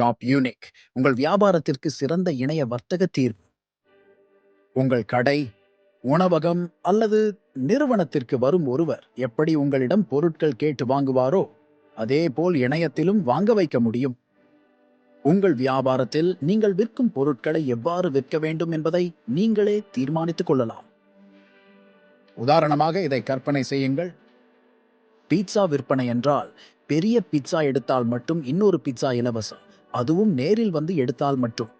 Shop unique. உங்கள் வியாபாரத்திற்கு சிறந்த இணைய வர்த்தக தீர்வு. உங்கள் கடை உணவகம் அல்லது நிறுவனத்திற்கு வரும் ஒருவர் எப்படி உங்களிடம் பொருட்கள் கேட்டு வாங்குவாரோ அதேபோல் இணையத்திலும் வாங்க வைக்க முடியும். உங்கள் வியாபாரத்தில் நீங்கள் விற்கும் பொருட்களை எவ்வாறு விற்க வேண்டும் என்பதை நீங்களே தீர்மானித்துக் கொள்ளலாம். உதாரணமாக இதை கற்பனை செய்யுங்கள். பீட்சா விற்பனை என்றால் பெரிய பீட்சா எடுத்தால் மட்டும் இன்னொரு பீட்சா இலவசம். அதுவும் நேரில் வந்து எடுத்தால் மட்டும்.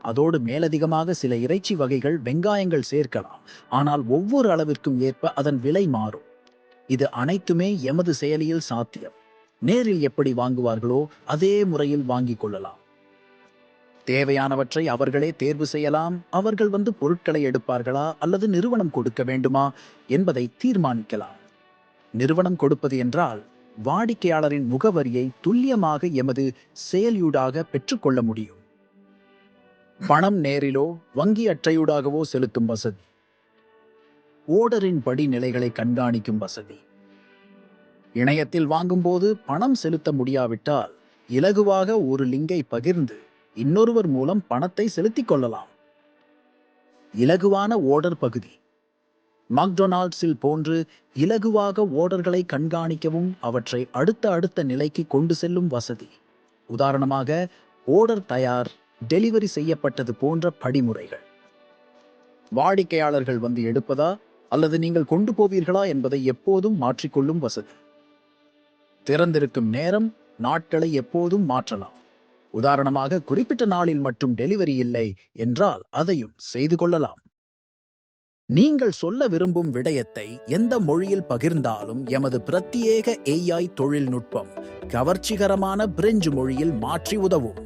அதோடு மேலதிகமாக சில இறைச்சி வகைகள் வெங்காயங்கள் சேர்க்கலாம். ஆனால் ஒவ்வொரு அளவிற்கும் ஏற்ப அதன் விலை மாறும். இது அனைத்துமே எமது செயலியில் சாத்தியம். நேரில் எப்படி வாங்குவார்களோ அதே முறையில் வாங்கிக் கொள்ளலாம். தேவையானவற்றை அவர்களே தேர்வு செய்யலாம். அவர்கள் வந்து பொருட்களை எடுப்பார்களா அல்லது நிறுவனம் கொடுக்க வேண்டுமா என்பதை தீர்மானிக்கலாம். நிறுவனம் கொடுப்பது என்றால் வாடிக்கையாளரின் முகவரியை துல்லியமாக எமது செயலியூடாக பெற்றுக்கொள்ள முடியும். பணம் நேரிலோ வங்கி அற்றையூடாகவோ செலுத்தும் வசதி. ஓடரின் படிநிலைகளை கண்காணிக்கும் வசதி. இணையத்தில் வாங்கும்போது பணம் செலுத்த முடியாவிட்டால் இலகுவாக ஒரு லிங்கை பகிர்ந்து இன்னொருவர் மூலம் பணத்தை செலுத்திக் கொள்ளலாம். இலகுவான ஓடர் பகுதி. மக்டொனால்ட்ஸில் போன்று இலகுவாக ஓடர்களை கண்காணிக்கவும் அவற்றை அடுத்த அடுத்த நிலைக்கு கொண்டு செல்லும் வசதி. உதாரணமாக ஓடர் தயார் டெலிவரி செய்யப்பட்டது போன்ற படிமுறைகள். வாடிக்கையாளர்கள் வந்து எடுப்பதா அல்லது நீங்கள் கொண்டு போவீர்களா என்பதை எப்போதும் மாற்றிக்கொள்ளும் வசதி. திறந்திருக்கும் நேரம் நாட்களை எப்போதும் மாற்றலாம். உதாரணமாக குறிப்பிட்ட நாளில் மட்டும் டெலிவரி இல்லை என்றால் அதையும் செய்து கொள்ளலாம். நீங்கள் சொல்ல விரும்பும் விடயத்தை எந்த மொழியில் பகிர்ந்தாலும் எமது பிரத்யேக ஏஐ தொழில்நுட்பம் கவர்ச்சிகரமான பிரெஞ்சு மொழியில் மாற்றி உதவும்.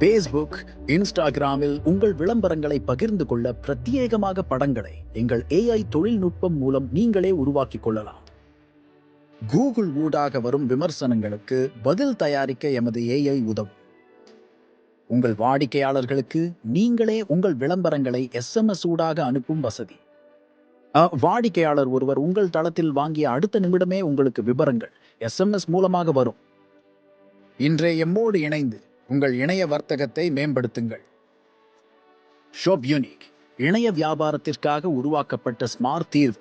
பேஸ்புக் இன்ஸ்டாகிராமில் உங்கள் விளம்பரங்களை பகிர்ந்து கொள்ள பிரத்யேகமாக படங்களை எங்கள் ஏஐ தொழில்நுட்பம் மூலம் நீங்களே உருவாக்கிக் கொள்ளலாம். கூகுள் ஊடாக வரும் விமர்சனங்களுக்கு பதில் தயாரிக்க எமது ஏஐ உதவும். உங்கள் வாடிக்கையாளர்களுக்கு நீங்களே உங்கள் விளம்பரங்களை எஸ்எம்எஸ் ஊடாக அனுப்பும் வசதி. வாடிக்கையாளர் ஒருவர் உங்கள் தளத்தில் வாங்கிய அடுத்த நிமிடமே உங்களுக்கு விவரங்கள் எஸ்எம்எஸ் மூலமாக வரும். இன்றைய எம்மோடு இணைந்து உங்கள் இணைய வர்த்தகத்தை மேம்படுத்துங்கள். ஷோப் யூனிக் இணைய வியாபாரத்திற்காக உருவாக்கப்பட்ட ஸ்மார்ட் தீர்வு.